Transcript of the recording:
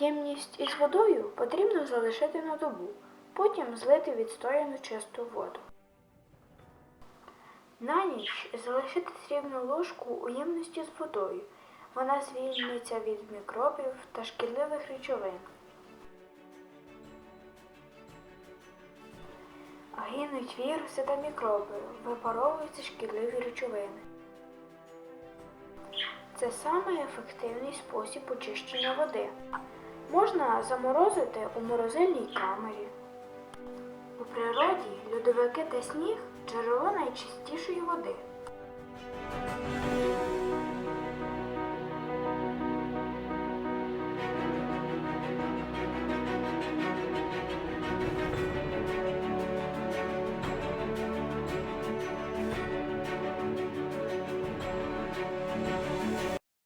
Ємність із водою потрібно залишити на добу, потім злити відстояну чисту воду. На ніч залишити срібну ложку у ємності з водою. Вона звільниться від мікробів та шкідливих речовин. Гинуть віруси та мікроби, випаровуються шкідливі речовини. Це самий ефективний спосіб очищення води. Можна заморозити у морозильній камері. У природі льодовики та сніг джерело найчистішої води.